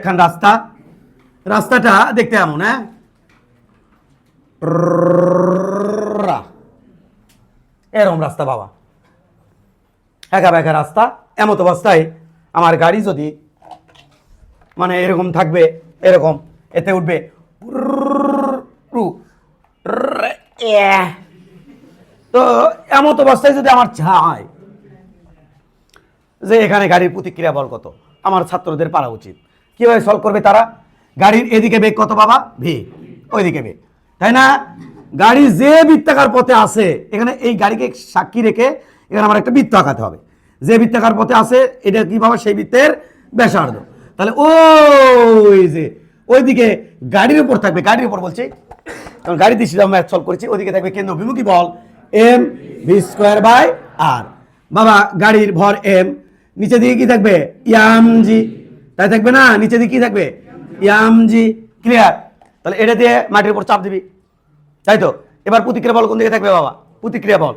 একখান রাস্তা রাস্তাটা দেখতে এমন হ্যাঁ রা। এরকম রাস্তা বাবা একা বেকা রাস্তা এমত অবস্থায় আমার গাড়ি যদি মানে এরকম থাকবে এরকম এতে উঠবে। তো এমত অবস্থায় যদি আমার চায় যে এখানে গাড়ির প্রতিক্রিয়া বল কত আমার ছাত্রদের পারা উচিত কীভাবে সলভ করবে তারা? গাড়ির এদিকে বেগ কত বাবা? ভি ওইদিকে বেগ। তাই না? গাড়ি যে বৃত্তাকার পথে আছে, এখানে এই গাড়িকে সাক্ষী রেখে এখানে আমার একটা বৃত্ত আঁকাতে হবে। যে বৃত্তাকার পথে আছে, এটা কি বাবা সেই বৃত্তের ব্যাসার্ধ? তাহলে ওই যে, ওইদিকে গাড়ির উপর থাকবে, গাড়ির উপর বলছি। কারণ গাড়ি দিয়ে সিধা সলভ করেছি, ওইদিকে থাকবে কেন্দ্র অভিমুখী বল M V square by R বাবা, গাড়ির ভর এম নিচে দিকে কি থাকবে? ইয়াম জি তাই থাকবে না? নিচে দিকে কি থাকবে? ইয়াম জি ক্লিয়ার তাহলে এটা দিয়ে মাটির উপর চাপ দিবি। তাই তো? এবার প্রতিক্রিয়া বল কোন দিকে থাকবে বাবা? প্রতিক্রিয়া বল।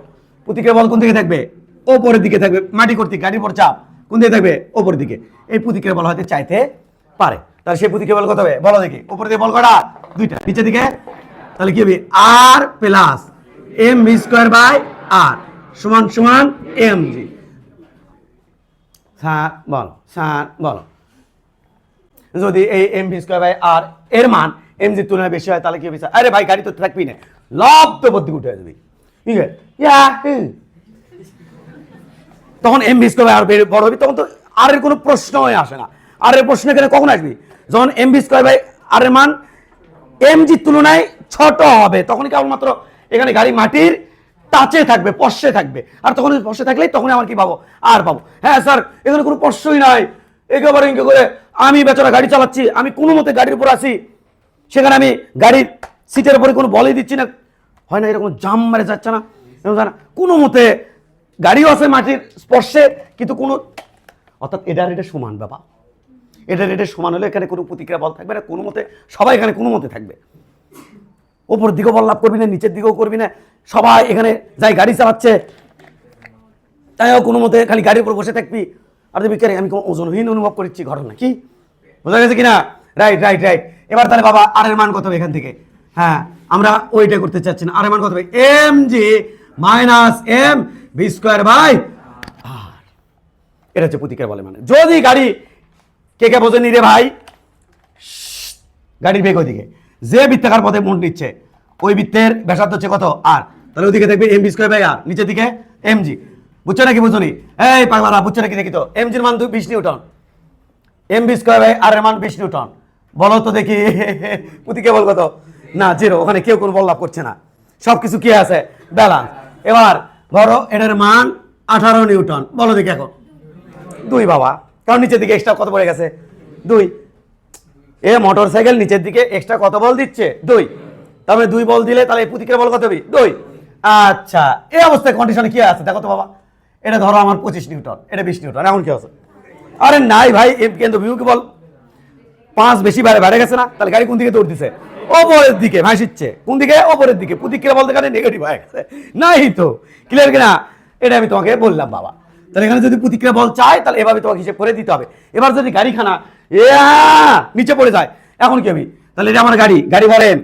প্রতিক্রিয়া বল কোন দিকে থাকবে? ওপরের দিকে থাকবে। মাটি কর্তৃক, গাড়ির উপর চাপ। কোন দিকে থাকবে? ওপরের দিকে। এই প্রতিক্রিয়া বল হয়তো চাইতে পারে। তাহলে সেই প্রতিক্রিয়া বল কত হবে? বলো দেখি। উপর দিকে বল কটা? দুইটা। নিচে দিকে? তাহলে কি হবে? আর plus M V square by R সমান সমান এম জি স্যার, বলো। স্যার, বলো। যদি এই M V square by R এর মান এম জির তুলনায় বেশি হয়, তাহলে কি হবে আরে ভাই, গাড়ি তো থাকবি না। লব তো বদ্ধি উঠে যাবি ঠিক আছে? তখন এম ভি স্কোয়ার আর বড় হবি, তখন তো আর এর কোনো প্রশ্নই আসে না। আর এর প্রশ্ন এখানে কখন আসবি? যখন M V square by R এর মান এম জির তুলনায় ছোট হবে তখন কেবলমাত্র এখানে গাড়ি মাটির টাচে থাকবে, পশ্চে থাকবে। আর তখন পশ্চে থাকলেই তখন আমার কি পাবো? আর পাবো। হ্যাঁ স্যার এখানে কোনো প্রশ্নই নাই। একেবারে ইঙ্কে করে, আমি বেচারা গাড়ি চালাচ্ছি, আমি কোনো মতে গাড়ির উপর আসি সেখানে আমি গাড়ির সিটের উপরে কোনো বলই দিচ্ছি না। হয় না, এরকম জাম মারে যাচ্ছে না? এরকম? কোনো মতে গাড়িও আছে মাটির স্পর্শে, কিন্তু কোনো অর্থাৎ এটার এটা সমান বাবা এটার এটা সমান হলে এখানে কোনো প্রতিক্রিয়া বল থাকবে না, কোনো মতে সবাই এখানে কোনো মতে থাকবে। ওপর দিকেও বল লাভ করবি না, নিচের দিকেও করবি না, সবাই এখানে যাই গাড়ি চালাচ্ছে, তাইও কোনো মতে খালি গাড়ির উপর বসে থাকবি। আর দেখবি আমি ওজনহীন অনুভব করছি ঘটনা কি? বোঝা গেছে কিনা? রাইট রাইট রাইট এবার তাহলে বাবা আর এর মান কত হবে এখান থেকে? হ্যাঁ আমরা ওইটা করতে চাচ্ছি না। আর এর মান কত হবে? M G minus M V square by R এটা হচ্ছে প্রতিকার বলে মানে। যদি গাড়ি, কে কে বোঝেনি রে ভাই? গাড়ির বেগ ওইদিকে। যে বৃত্তাকার পথে মোট নিচ্ছে, ওই বৃত্তের ব্যাসার্ধ হচ্ছে কত? আর তাহলে ওইদিকে দেখবে M B square by R নিচের দিকে এম জি বুঝছ নাকি বুঝছ নি এই পাগলারা, বুঝছ নাকি দেখি তো? এম জির মান বিশ newton. M B square by R এর মান বিশ নিউটন। বলো তো দেখি প্রতিকে বল কত? না জিরো ওখানে কেউ কোনো বল লাভ করছে না। সব কিছু কি আছে? ব্যালান্স এবার ধরো এটার মান আঠারো নিউটন। বলো দেখি এখন। দুই বাবা। কারণ নিচের দিকে এক্সট্রা কত পড়ে গেছে? দুই। এ মোটর সাইকেল নিচের দিকে এক্সট্রা কত বল দিচ্ছে? দুই। তার মানে দুই বল দিলে তাহলে এই প্রতিক্রিয়া বল কত হবে? দুই। আচ্ছা এই অবস্থায় কন্ডিশনে কি আছে? দেখো তো বাবা। এটা ধরো আমার পঁচিশ নিউটন, এটা বিশ নিউটন, এখন কি আছে আরে নাই ভাই কেন্দ্র বিমুখী বল? পাঁচ বেশি বাড়ে বেড়ে গেছে না, তাহলে গাড়ি কোন দিকে দৌড় দিছে? ওপরের দিকে, ভাসিচ্ছে। কোন দিকে? ওপরের দিকে। প্রতিক্রিয়া বলতে গেলে নেগেটিভ হয়ে গেছে। নাই তো। ক্লিয়ার কিনা? এটা আমি তোমাকে বললাম, বাবা। তাহলে এখানে যদি প্রতিক্রিয়া বল চাই তাহলে এভাবে তোমাকে হিসেব করে দিতে হবে। এবার যদি গাড়িখানা, ইয়া, নিচে পড়ে যায়, এখন কি হবে? তাহলে এটা আমার গাড়ি গাড়ি ভরেন।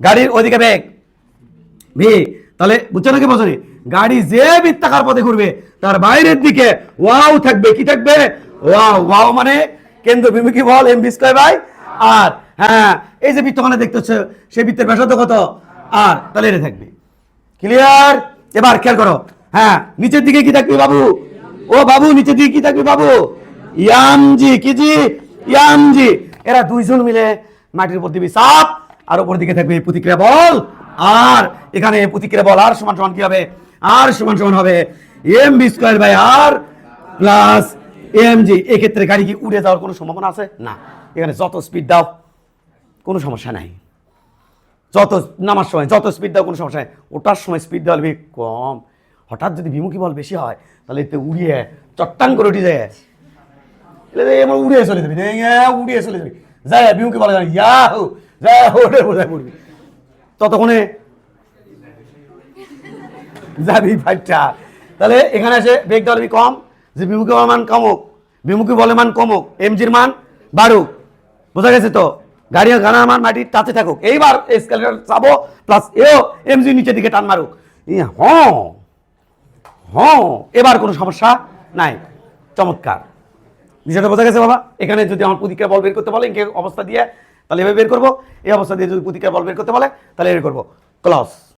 গাড়ির ওদিকে ব্যাগ। ভি তাহলে বুঝছ নাকি বোঝনি গাড়ি যে বৃত্তাকার পথে ঘুরবে, তার বাইরের দিকে ওয়াও থাকবে। কি থাকবে? ওয়াও ওয়াও মানে কেন্দ্র বিমুখী বল, M B square by R হ্যাঁ এই যে বৃত্তখানে দেখতে হচ্ছে সেই বৃত্তের ব্যাসার্ধ কত? আর, তাহলে এটা থাকবে। ক্লিয়ার এবার খেয়াল করো। হ্যাঁ নিচের দিকে কি থাকবে বাবু? ও বাবু, নিচের দিকে কি থাকবে বাবু? ইয়ামজি, কি জি? ইয়ামজি। এরা দুইজন মিলে মাটির উপর দিবি চাপ আর উপর দিকে থাকবে প্রতিক্রিয়া বল। আর এখানে প্রতিক্রিয়া বল, আর সমান সমান কি হবে? আর সমান সমান হবে M B square by R plus M G এক্ষেত্রে গাড়ি কি উড়ে যাওয়ার কোনো সম্ভাবনা আছে? না। এখানে যত স্পিড দাও, কোনো সমস্যা নাই। যত নামার সময়, যত স্পিড দাও, কোনো সমস্যা নেই। ওটার সময় স্পিড দেওয়া হবে কম। হঠাৎ যদি বিমুখী বল বেশি হয়, তাহলে এতে উড়িয়ে চট্টাং করে উঠে যায়। উড়িয়ে চলে যাবি। উড়িয়ে চলে যাবি। যায় বিমুখী বল ইয়া হো যায় ওটার বোঝায় পড়বি ততক্ষণে যাবি ফাইটটা তাহলে এখানে এসে বেগ দেওয়া কম, যে বিমুখী বলের মান কমুক, বিমুখী বলের মান কমুক এমজির মান বাড়ুক। বোঝা গেছে তো? গাড়ি গানা আমার মাটির টাচে থাকুক। এইবার স্কেলেটার চাবো প্লাস এও এমজি নিচের দিকে টান মারুক। হ্যাঁ হ্যাঁ এবার কোনো সমস্যা নাই। চমৎকার। বিষয়টা বোঝা গেছে বাবা? এখানে যদি আমার প্রতিক্রিয়া বল বের করতে বলে অবস্থা দিয়ে তাহলে এভাবে বের করব। এই অবস্থা দিয়ে যদি প্রতিক্রিয়া বল বের করতে বলে, তাহলে বের করব। ক্লস।